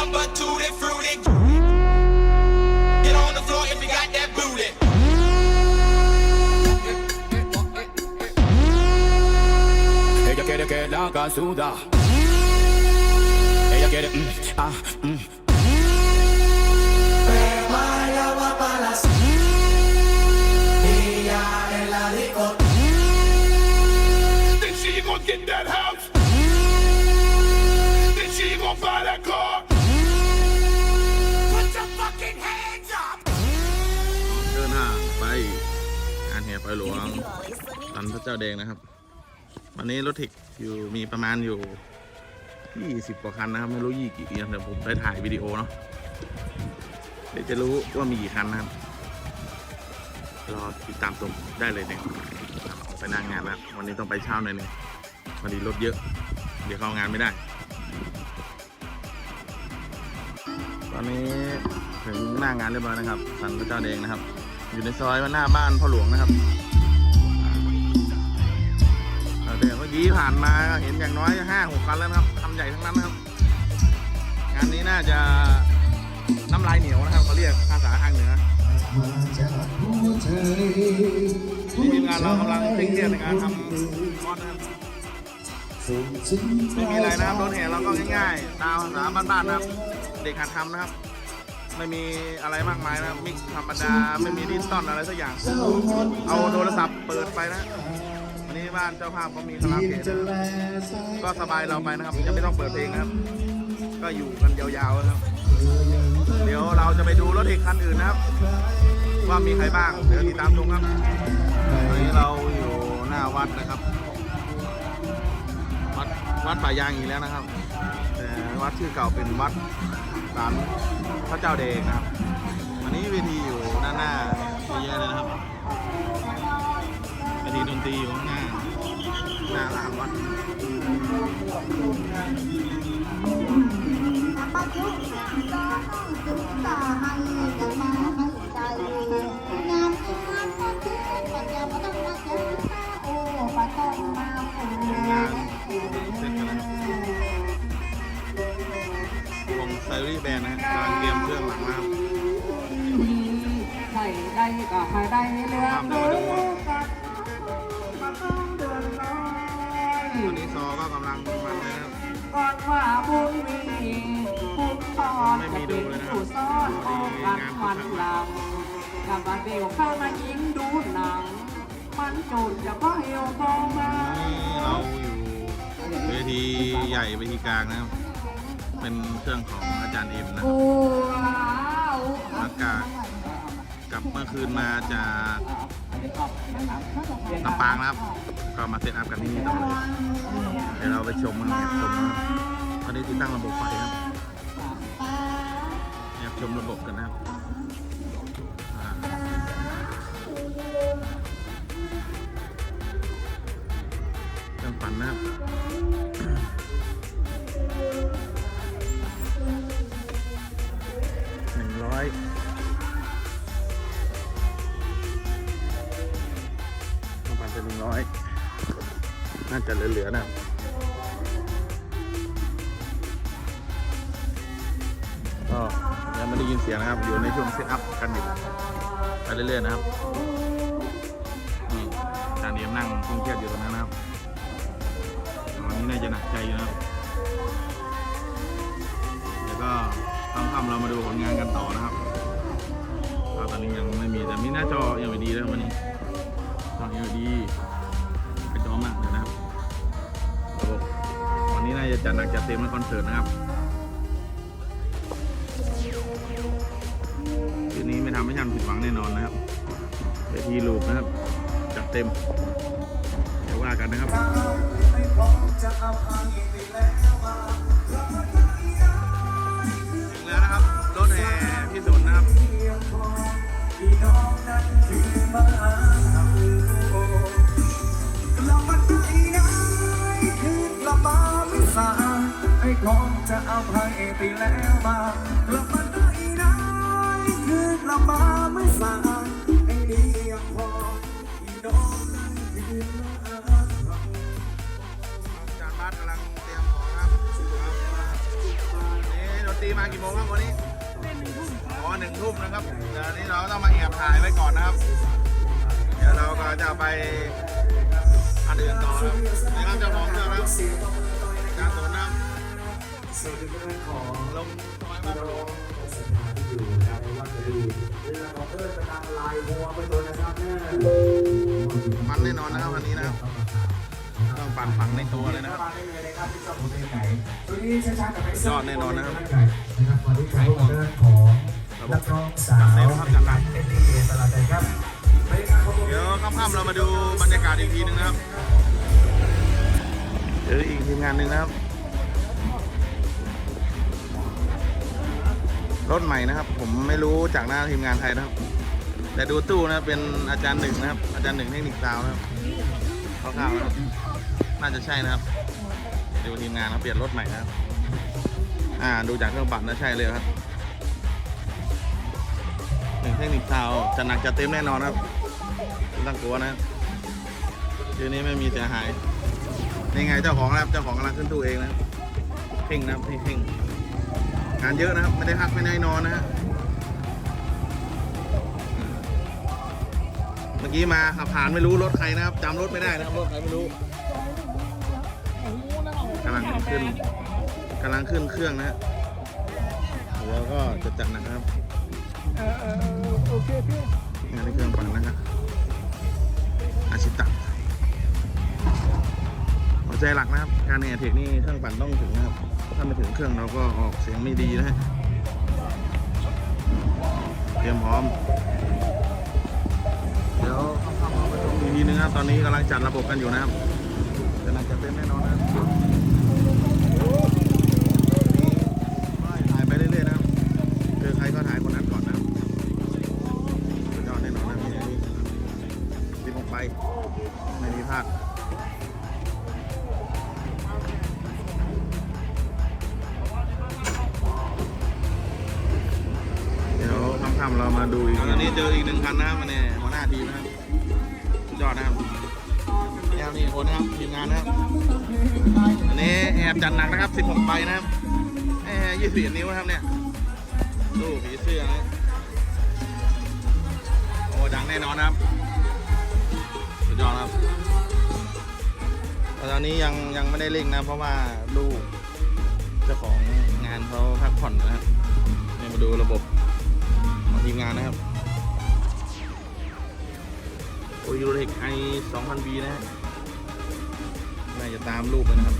number two, they fruity. Get on the floor if you got that booty. Ella quiere que la haga sudar. Ella quiere, mm, ah, mm. Then she gon' get that house. Then she gon' buy that car. งานแห่ไปหลวงสันพระเจ้าแดงนะครับ วันนี้รถเทคอยู่มีประมาณอยู่20กว่าคันนะครับ ไม่รู้ยี่กี่เดี๋ยวผมไปถ่ายวิดีโอเนาะเดี๋ยวจะรู้ว่ามีกี่คันนะครับรอติดตามชมได้เลยเนี่ยครับไปนั่งงานแล้ว วันนี้ต้องไปเช้าหน่อยหนึงวันนี้รถเยอะ เดี๋ยวเข้างานไม่ได้ ตอนนี้ถึงหน้างานเรียบร้อยนะครับ สันพระเจ้าแดงนะครับ อยู่ในซอยหน้าบ้านพ่อหลวงนะครับ อ่าแต่เมื่อกี้ผ่านมาเห็นอย่างน้อยห้าหกคันแล้วนะครับคันใหญ่ทั้งนั้นนะครับ งานนี้น่าจะน้ำลายเหนียวนะครับเขาเรียกภาษาทางเหนือนี่ทีมงานเรากำลังเคร่งเครียดในการทำคอนนะครับไม่มีอะไรนะครับรถแห่เราก็ง่ายๆตามภาษาบ้านๆนะครับ เด็กหัดทำนะครับไม่มีอะไรมากมายนะครับมิกธรรมดาไม่มีดิจิตอลอะไรสักอย่าง เอาโทรศัพท์เปิดไปนะ วันนี้บ้านเจ้าภาพเขามีคาราโอเกะก็สบายเราไปนะครับจะไม่ต้องเปิดเพลงนะครับ ก็อยู่กันยาวๆนะครับ เดี๋ยวเราจะไปดูรถเอกคันอื่นนะครับ ว่ามีใครบ้างเดี๋ยวติดตามชมครับตอนนี้เราอยู่หน้าวัดนะครับ วัดวัดป่ายางอีกแล้วนะครับแต่วัดชื่อเก่าเป็นวัดศาลพระเจ้าแดงนะครับอันนี้เวทีอยู่ด้าหน้าเยอะแยะเลยนะครับ ตีดนตรีอยู่ข้างหน้า หน้าลานวัดปัจจุบันก็ต้องศึกษาให้กันมาให้ใจงานที่งานก็คือปัจจุบันต้องมาเจอตาโอ้นมาฟูงานเสร็จกันแล้ววงไซรี่แบนนะฮะกำลังเตรียมเครื่องหลังนะครับได้ได้ก็ให้ได้เลือก ลังมันเลยนะครับ ก่อนว่าบุญมีบุญตอนจะเป็นผู้ซ่อนออกกันวันหลังกับมาเดียวข้ามายิงดูหนัง มันจุดจะก็เหี่ยวพอมานี่เราอยู่เวทีใหญ่เวทีกลางนะครับ เป็นเครื่องของอาจารย์เอ็มนะว้าวอากาศกลับเมื่อคืนมาจากลำปางนะครับ ก็มาเซตอัพกันที่นี่ต่อเลย เดี๋ยวเราไปชมกันแอบชมนะครับตอนนี้ติดตั้งระบบไฟครับแอบชมระบบกันนะครับอ่าเครื่องปั่นนะครับหนึ่งร้อยประมาณจะหนึ่งร้อยน่าจะเหลือๆนะ ไม่ได้ยินเสียงนะครับ อยู่ในช่วงเซตอัพกันอยู่ไปเรื่อยๆนะครับนี่จานเดียมนั่งเครียดอยู่ตรงนั้นนะครับวันนี้น่าจะหนักใจอยู่นะครับแล้วก็ค่ำๆเรามาดูผลงานกันต่อนะครับตอนนี้ยังไม่มีแต่มีหน้าจอยังไม่ดีแล้ววันนี้จอยังไม่ดีกระจอมากเลยนะครับระบบวันนี้น่าจะจัดหนักจัดเต็มในคอนเสิร์ตนะครับ ทำให้ท่านผิดหวังแน่นอนนะครับเวทีลูกนะครับ จัดเต็มเดี๋ยวว่ากันนะครับถึงแล้วนะครับ รถแห่พี่สุนนะครับไอ้ของจะเอาให้ไปแล้วมากลับ ละมาไม่สายไอ้นี่ยังพออีน้องนั้นคืนมาอาจารย์บัสกำลังเตรียมของครับครับนี่รถตรีมากี่โมงครับวันนี้อ๋อหนึ่งทุ่มนะครับเดี๋ยวนี้เราต้องมาแอบถ่ายไว้ก่อนนะครับ เดี๋ยวเราก็จะไปอันอื่นต่อครับนี่ครับเจ้าของเรื่องครับการสวนน้ำส่วนเรื่องของลงซอยบ้านโล ม่มันแน่นอนนะครับวันนี้นะครับต้องปั่นฝังในตัวเลยนะครับมาได้เลยนะครับที่จอดรถไหนตัวนี้ช้าๆกับไปยอดแน่นอนนะครับนะครับวันนี้ขายเรื่องของนักร้องสาวเป็นดีตลาดใจครับไปครับผมเดี๋ยวค่ำๆเรามาดูบรรยากาศอีกทีนึงนะครับเจออีกทีมงานหนึ่งนะครับ รถใหม่นะครับ ผมไม่รู้จากหน้าทีมงานใครนะครับ แต่ดูตู้นะเป็นอาจารย์หนึ่งนะครับ อาจารย์หนึ่งเทคนิคซาวนะครับคร่าวๆนะครับน่าจะใช่นะครับดูทีมงานครับเปลี่ยนรถใหม่นะครับ อ่าดูจากเครื่องปั่นน่าใช่เลยครับหนึ่งเทคนิคซาวจะหนักจะเต็มแน่นอนครับไม่ต้องกลัวนะครับทีนี้ไม่มีเสียหายนี่ไงเจ้าของนะครับเจ้าของกำลังขึ้นตู้เองนะครับเพ่งนะครับเพ่ง งานเยอะนะครับ ไม่ได้พักไม่ได้นอนนะฮะเมื่อกี้มาขับผ่านไม่รู้รถใครนะครับจำรถไม่ได้นะครับรถใครไม่รู้กำลังขึ้นกำลังขึ้นเครื่องนะฮะแล้วก็จะจัดหนักนะครับงานในเครื่องปั่นนะครับอาชิตะหัวใจหลักนะครับ การแห่เทคนี่เครื่องปั่นต้องถึงนะครับ ถ้าไม่ถึงเครื่องเราก็ออกเสียงไม่ดีนะฮะ เตรียมพร้อม เดี๋ยวเข้ามาประชุมอีกทีนึงครับ ตอนนี้กำลังจัดระบบกันอยู่นะครับกำลังจะเต็มแน่นอนนะ ดี๋ยวค่ำๆเรามาดูอีกตอนนี้เจออีกหนึ่งคันนะครับมาเนี่ยหัวหน้าทีมนะครับยอดนะครับนี่ครับนี่คนนะครับทีมงานนะครับอันนี้แอบจัดหนักนะครับ 16ใบนะครับแอบยี่สิบนิ้วนะครับเนี่ยตู้ผีเสื้อนะโอ้ดังแน่นอนนะครับสุดยอดครับแต่ตอนนี้ยังยังไม่ได้เร่งนะ เพราะว่าลูกเจ้าของงานเขาพักผ่อนนะครับนี่มาดูระบบ งานนะครับโอยูเล็กไอ 2000B นะฮะน่าจะตามรูปเลยนะครับ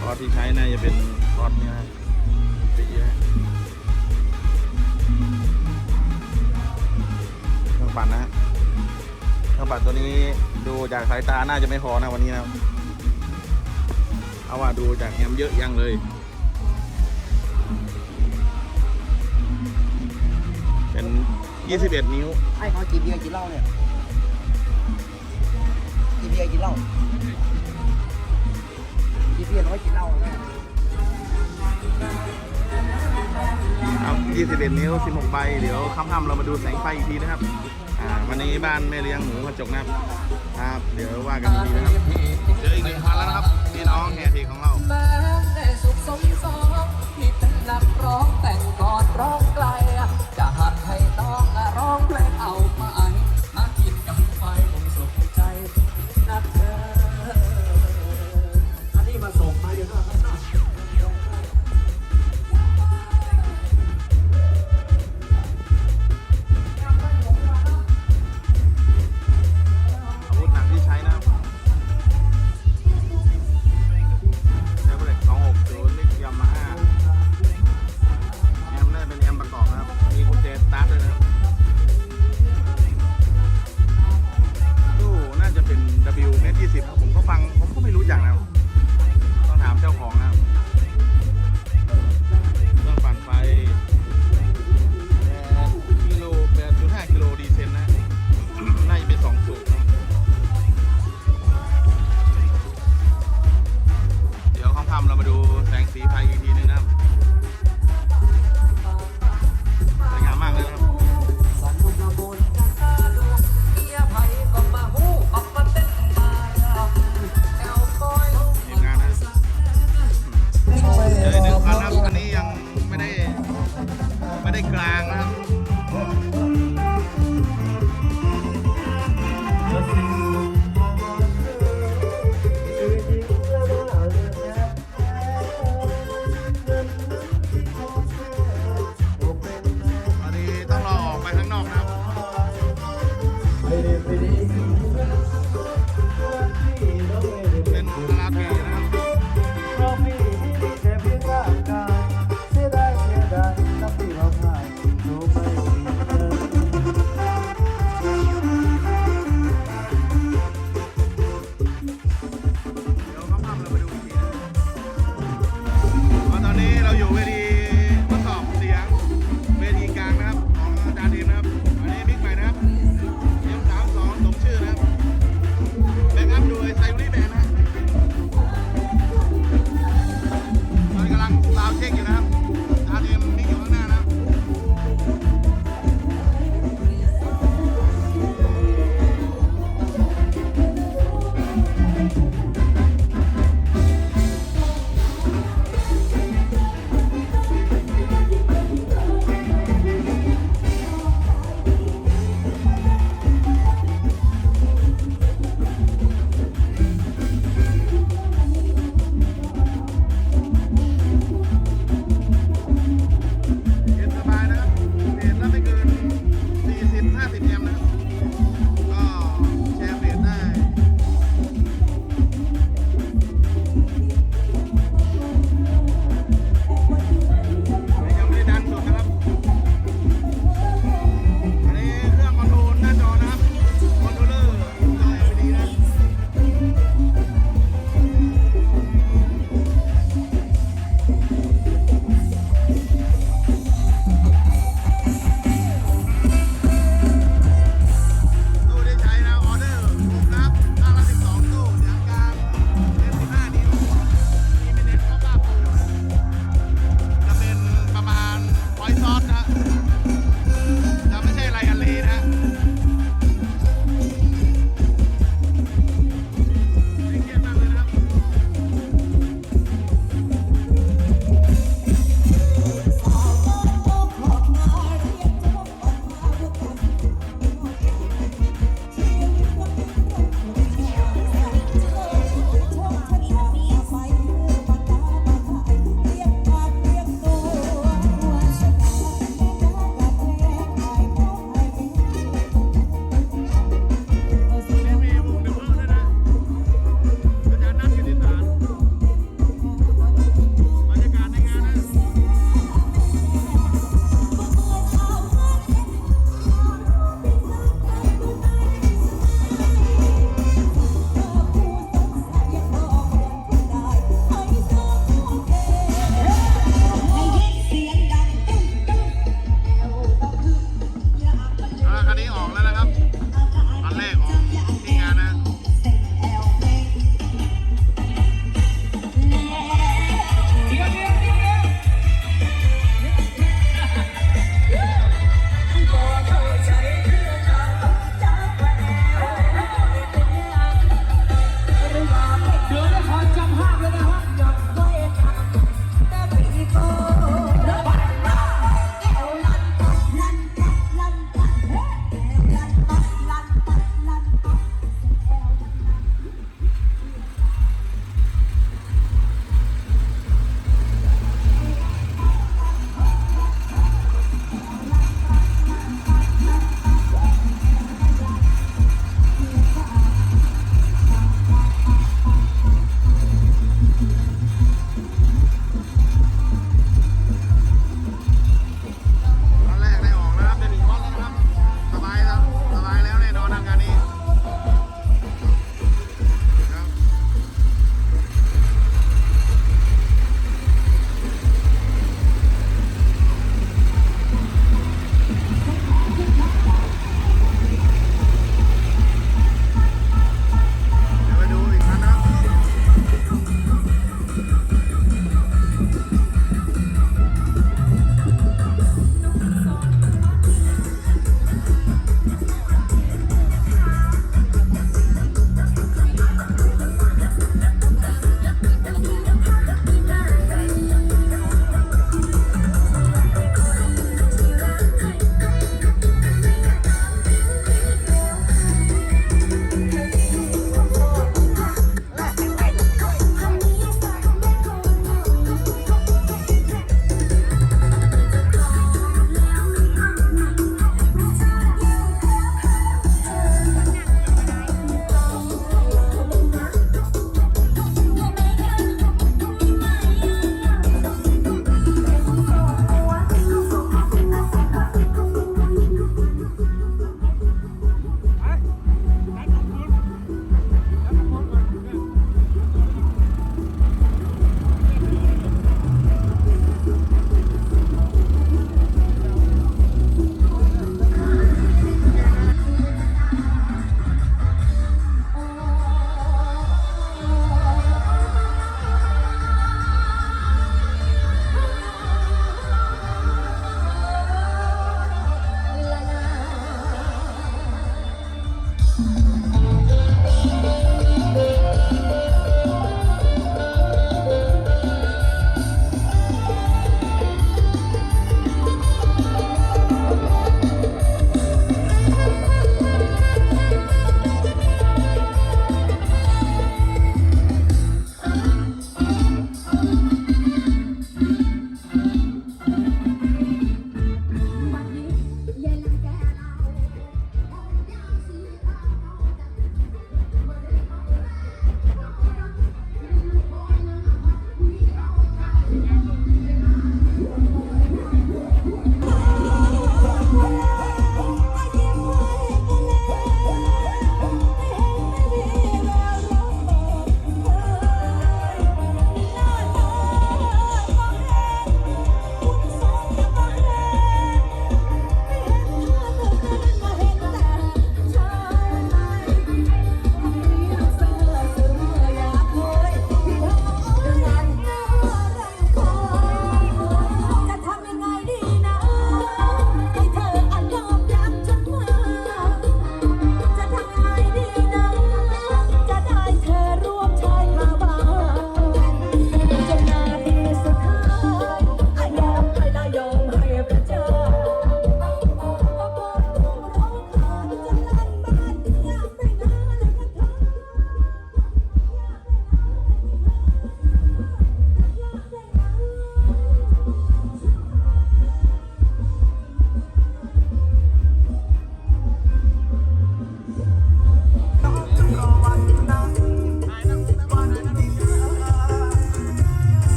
คอร์สที่ใช้น่าจะเป็นคอร์สนี้ยฮะปีนะฮะเครื่องปั่นนะฮะเครื่องปั่นตัวนี้ดูจากสายตาน่าจะไม่พอนะวันนี้นะครับ เอาว่าดูจากแอมเยอะยังเลย เป็น 21 นิ้วให้เขากินเบียร์กินเหล้าเนี่ยกินเบียร์กินเหล้ากินเบียร์น้อยกินเหล้าแม่ครับ21 นิ้ว 16 ใบ เดี๋ยวค่ำๆเรามาดูแสงไฟอีกทีนะครับ อ่า วันนี้บ้านแม่เลี้ยงหมูกระจกนะครับ ครับ เดี๋ยวว่ากันอีกทีนะครับ เจออีกหนึ่งพันแล้วนะครับพี่น้องแห่ทีของเราแม้ได้สุขสมสอง